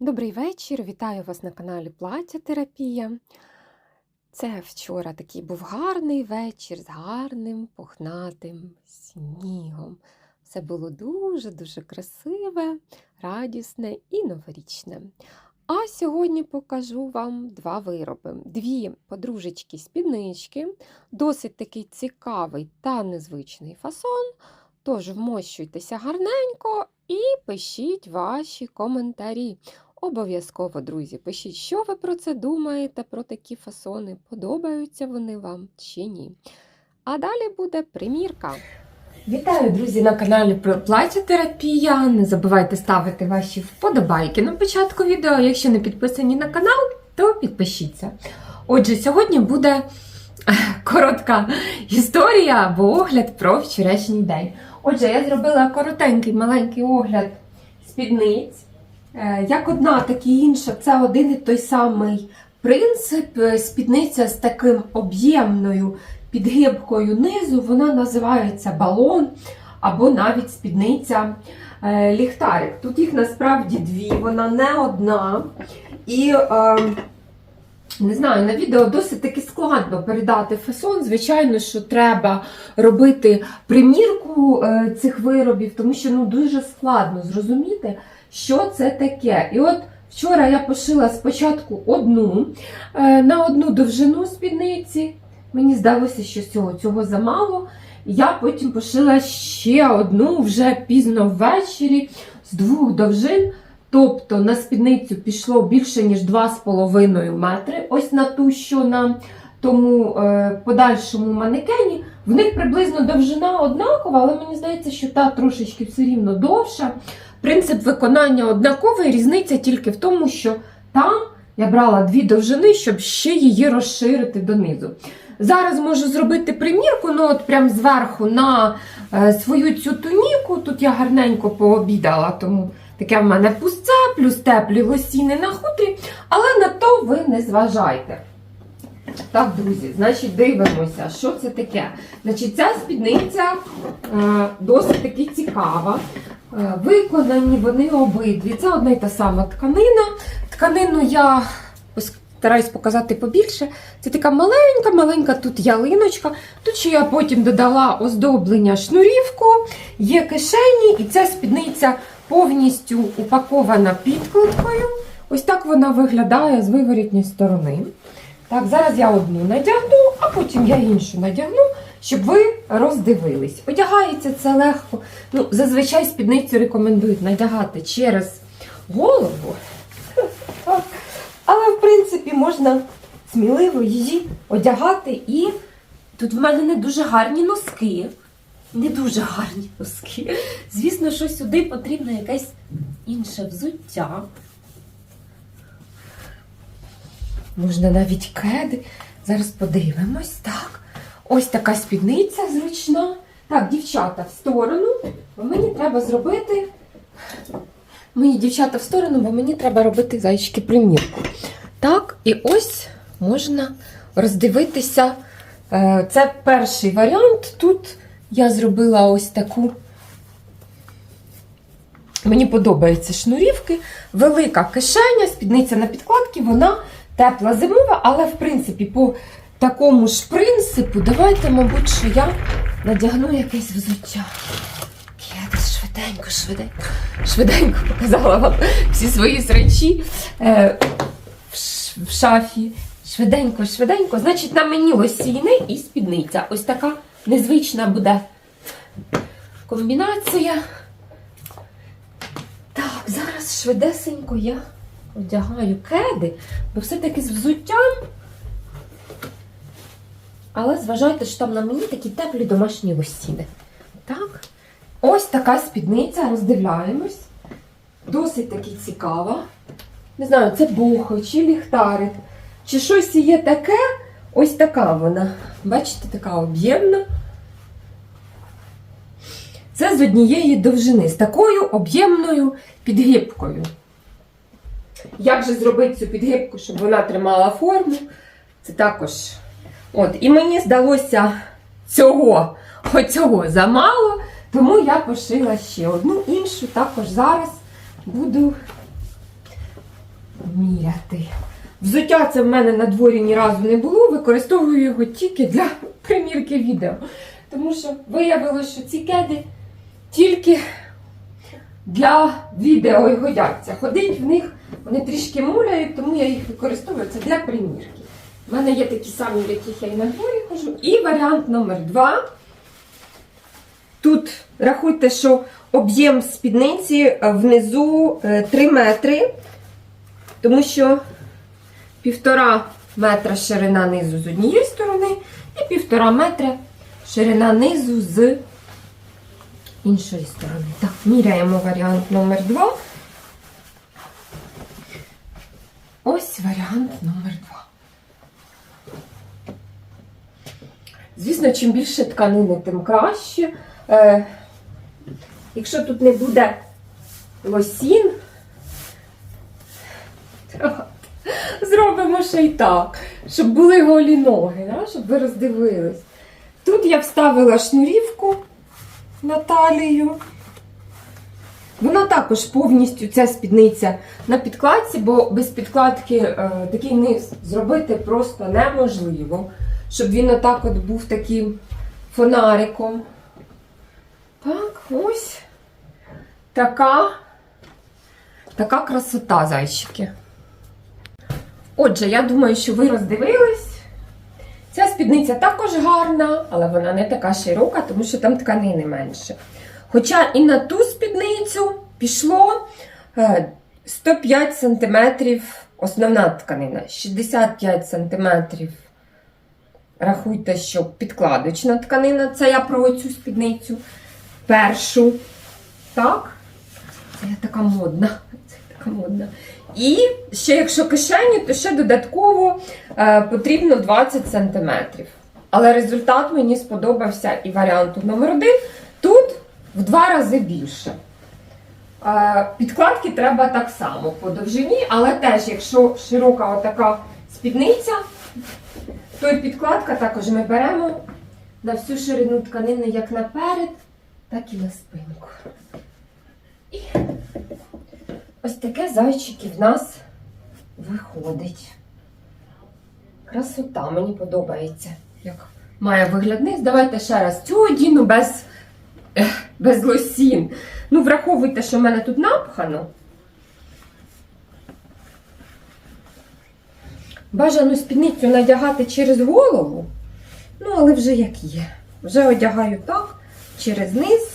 Добрий вечір, вітаю вас на каналі Плаття Терапія. Це вчора такий був гарний вечір з гарним пухнатим снігом. Все було дуже-дуже красиве, радісне і новорічне. А сьогодні покажу вам два вироби: дві подружечки спіднички, досить такий цікавий та незвичний фасон. Тож вмощуйтеся гарненько і пишіть ваші коментарі. Обов'язково, друзі, пишіть, що ви про це думаєте, про такі фасони, подобаються вони вам чи ні. А далі буде примірка. Вітаю, друзі, на каналі про терапія. Не забувайте ставити ваші вподобайки на початку відео. Якщо не підписані на канал, то підпишіться. Отже, сьогодні буде е, коротка історія або огляд про вчорашній день. Отже, я зробила коротенький маленький огляд спідниць. Е, Як одна, так і інша, це один і той самий принцип. Е, Спідниця з таким об'ємною підгибкою низу, вона називається балон або навіть спідниця е, ліхтарик. Тут їх насправді дві, вона не одна. І е, не знаю, на відео досить таки складно передати фасон. Звичайно, що треба робити примірку цих виробів, тому що ну, дуже складно зрозуміти, що це таке. І от вчора я пошила спочатку одну е, на одну довжину спідниці. Мені здалося, що цього, цього замало. Я потім пошила ще одну вже пізно ввечері з двох довжин. Тобто на спідницю пішло більше, ніж 2,5 метри. Ось на ту, що на тому е, подальшому манекені. В них приблизно довжина однакова, але мені здається, що та трошечки все рівно довша. Принцип виконання однаковий, різниця тільки в тому, що там я брала дві довжини, щоб ще її розширити донизу. Зараз можу зробити примірку, ну от прям зверху на е, свою цю туніку. Тут я гарненько пообідала, тому таке в мене пусте, плюс теплі лосіни на хутрі, але на то ви не зважайте. Так, друзі, значить, дивимося, що це таке. Значить, ця спідниця е, досить таки цікава. Е, виконані вони обидві. Це одна й та сама тканина. Тканину я стараюсь показати побільше. Це така маленька-маленька тут ялиночка. Тут ще я потім додала оздоблення шнурівку, є кишені, і ця спідниця повністю упакована підкладкою. Ось так вона виглядає з виворітньої сторони. Так, зараз я одну надягну, а потім я іншу надягну, щоб ви роздивились. Одягається це легко. Ну, Зазвичай спідницю рекомендують надягати через голову. Але, в принципі, можна сміливо її одягати. І тут в мене не дуже гарні носки. Не дуже гарні носки. Звісно, що сюди потрібно якесь інше взуття. Можна навіть кеди. Зараз подивимось. Так. Ось така спідниця зручна. Так, дівчата, в сторону. Бо мені треба зробити. Мої дівчата в сторону, бо мені треба робити зайчики примірку. Так, і ось можна роздивитися. Е, Це перший варіант. Тут я зробила ось таку. Мені подобаються шнурівки, велика кишеня, спідниця на підкладці, вона тепла зимова, але, в принципі, по такому ж принципу, давайте, мабуть, що я надягну якесь взуття. Я десь швиденько, швиденько, швиденько показала вам всі свої срачі е, в шафі. Швиденько, швиденько. Значить, на мені лосіни і спідниця. Ось така незвична буде комбінація. Так, зараз швидесенько я одягаю кеди, бо все-таки з взуттям. Але зважайте, що там на мені такі теплі домашні лосіни. Так. Ось така спідниця, роздивляємось. Досить таки цікава. Не знаю, це бухо, чи ліхтарик, чи щось є таке. Ось така вона. Бачите, така об'ємна. Це з однієї довжини, з такою об'ємною підгибкою. Як же зробити цю підгибку, щоб вона тримала форму? Це також. От, і мені здалося цього, оцього замало, тому я пошила ще одну іншу. Також зараз буду міряти. Взуття це в мене на дворі ні разу не було, використовую його тільки для примірки відео. Тому що виявилося, що ці кеди тільки для відео і годяться. Ходить в них, вони трішки муляють, тому я їх використовую це для примірки. У мене є такі самі, в яких я і на дворі хожу. І варіант номер два. Тут рахуйте, що об'єм спідниці е, внизу е, 3 метри, тому що півтора метра ширина низу з однієї сторони і півтора метра ширина низу з іншої сторони. Так, міряємо варіант номер 2. Ось варіант номер 2. Звісно, чим більше тканини, тим краще. Е, якщо тут не буде лосін, зробимо ще й так, щоб були голі ноги, да? щоб ви роздивились. Тут я вставила шнурівку на талію. Вона також повністю ця спідниця на підкладці, бо без підкладки е, такий низ зробити просто неможливо. Щоб він отак от був таким фонариком. Так, ось така, така красота, зайчики. Отже, я думаю, що ви роздивились. Ця спідниця також гарна, але вона не така широка, тому що там тканини менше. Хоча і на ту спідницю пішло е, 105 см основна тканина, 65 см. Рахуйте, що підкладочна тканина, це я про цю спідницю. Першу. Так? Це я така модна. Це я така модна. І ще, якщо кишені, то ще додатково е, потрібно 20 см. Але результат мені сподобався і варіанту номер один. Тут в два рази більше. Е, підкладки треба так само по довжині, але теж, якщо широка отака спідниця, і підкладка також ми беремо на всю ширину тканини як наперед, так і на спинку. І ось таке зайчики в нас виходить. Красота, мені подобається, як має вигляд. Давайте ще раз цю одіну без, без лосін. Ну, враховуйте, що в мене тут напхано. Бажану спідницю надягати через голову. Ну, але вже як є. Вже одягаю так, через низ.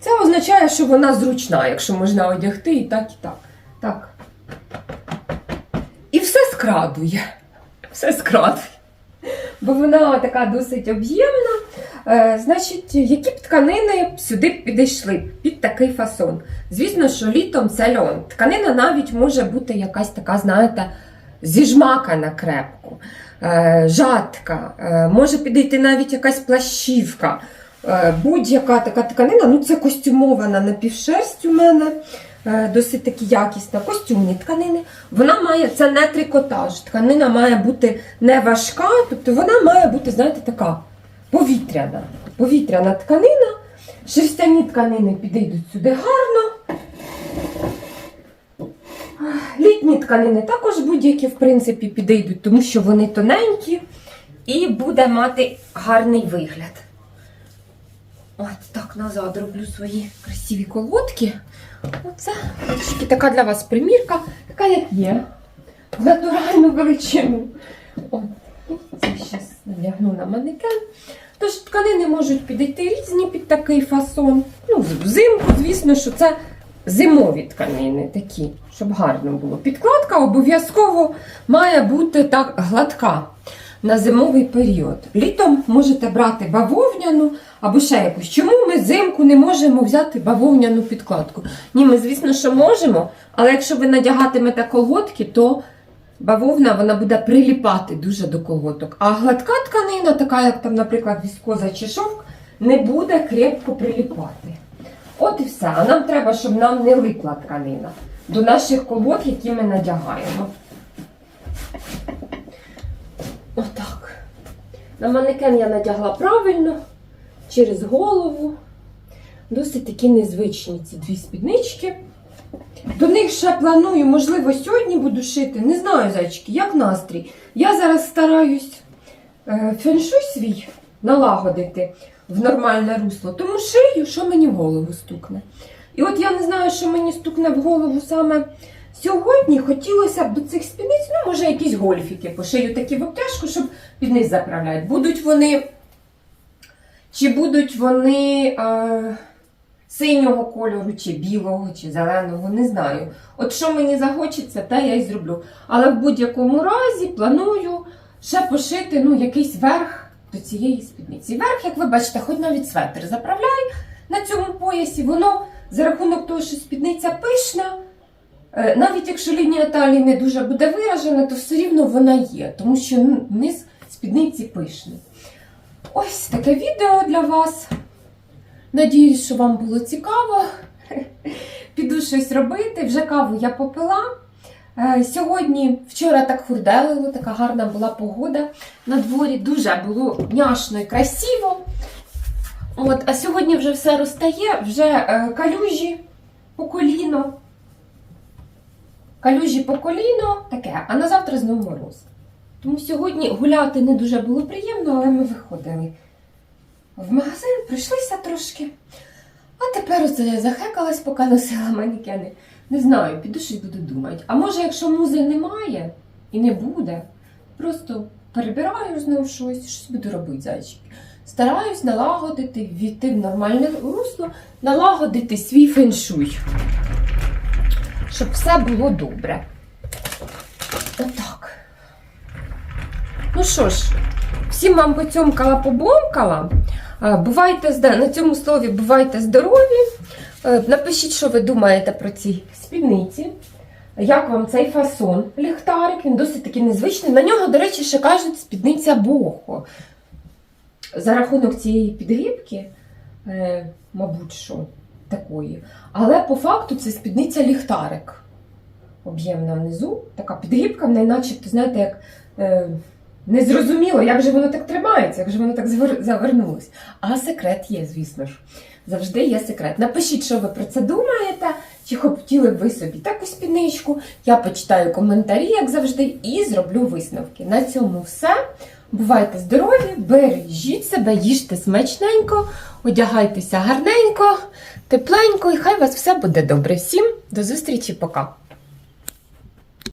Це означає, що вона зручна, якщо можна одягти і так, і так. Так. І все скрадує. Все скрадує. Бо вона така досить об'ємна. Е, значить, які б тканини сюди підійшли під такий фасон? Звісно, що літом це льон. Тканина навіть може бути якась така, знаєте, зіжмакана крепко, е, жатка, е, може підійти навіть якась плащівка. Будь-яка така тканина, ну це костюмована напівшерсть у мене, досить таки якісна, костюмні тканини. Вона має, це не трикотаж, тканина має бути не важка, тобто вона має бути, знаєте, така повітряна. Повітряна тканина. Шерстяні тканини підійдуть сюди гарно. Літні тканини також будь-які, в принципі, підійдуть, тому що вони тоненькі і буде мати гарний вигляд. От так назад роблю свої красиві колодки. Оце трішки така для вас примірка, така як є. В натуральну величину. От, і це зараз надягну на манекен. Тож тканини можуть підійти різні під такий фасон. Ну, взимку, звісно, що це зимові тканини такі, щоб гарно було. Підкладка обов'язково має бути так гладка на зимовий період. Літом можете брати бавовняну або ще якусь. Чому ми взимку не можемо взяти бавовняну підкладку? Ні, ми, звісно, що можемо, але якщо ви надягатимете колготки, то бавовна вона буде приліпати дуже до колготок. А гладка тканина, така як там, наприклад, віскоза чи шовк, не буде крепко приліпати. От і все. А нам треба, щоб нам не липла тканина до наших колгот, які ми надягаємо. Отак. На манекен я надягла правильно, через голову. Досить такі незвичні ці дві спіднички. До них ще планую, можливо, сьогодні буду шити. Не знаю, зайчики, як настрій. Я зараз стараюсь е, феншуй свій налагодити в нормальне русло. Тому шию, що мені в голову стукне. І от я не знаю, що мені стукне в голову саме сьогодні. Хотілося б до цих спідниць, ну, може, якісь гольфіки пошию такі в обтяжку, щоб під низ заправляти. Будуть вони. Чи будуть вони е, синього кольору, чи білого, чи зеленого, не знаю. От що мені захочеться, те я й зроблю. Але в будь-якому разі планую ще пошити ну, якийсь верх до цієї спідниці. Верх, як ви бачите, хоч навіть светр заправляю на цьому поясі, воно за рахунок того, що спідниця пишна. е, Навіть якщо лінія талії не дуже буде виражена, то все рівно вона є, тому що низ спідниці пишний. Ось таке відео для вас. Надіюсь, що вам було цікаво. Піду щось робити. Вже каву я попила. Е, Сьогодні, вчора так хурделило, така гарна була погода на дворі. Дуже було няшно і красиво. От, а сьогодні вже все розтає, вже е, калюжі по коліно. Калюжі по коліно таке, а на завтра знову мороз. Тому сьогодні гуляти не дуже було приємно, але ми виходили в магазин, прийшлися трошки. А тепер оце захекалась, поки носила манекени. Не знаю, піду щось буду думати. А може, якщо музи немає і не буде, просто перебираю знову щось, щось буду робити, зайчики. Стараюсь налагодити, війти в нормальне русло, налагодити свій феншуй. Щоб все було добре. Отак. Ну що ж, всім вам поцьомкала, побомкала. Е, Бувайте на цьому слові бувайте здорові. Е, Напишіть, що ви думаєте про ці спідниці. Як вам цей фасон ліхтарик? Він досить таки незвичний. На нього, до речі, ще кажуть спідниця бохо. За рахунок цієї підгрібки, е, мабуть, що такої. Але по факту це спідниця ліхтарик. Об'ємна внизу. Така підгрібка, в неї начебто, знаєте, як. Незрозуміло, як же воно так тримається, як же воно так завернулось. А секрет є, звісно ж. Завжди є секрет. Напишіть, що ви про це думаєте, чи хотіли б ви собі таку спідничку. Я почитаю коментарі, як завжди, і зроблю висновки. На цьому все. Бувайте здорові, бережіть себе, їжте смачненько, одягайтеся гарненько, тепленько, і хай у вас все буде добре. Всім до зустрічі, пока!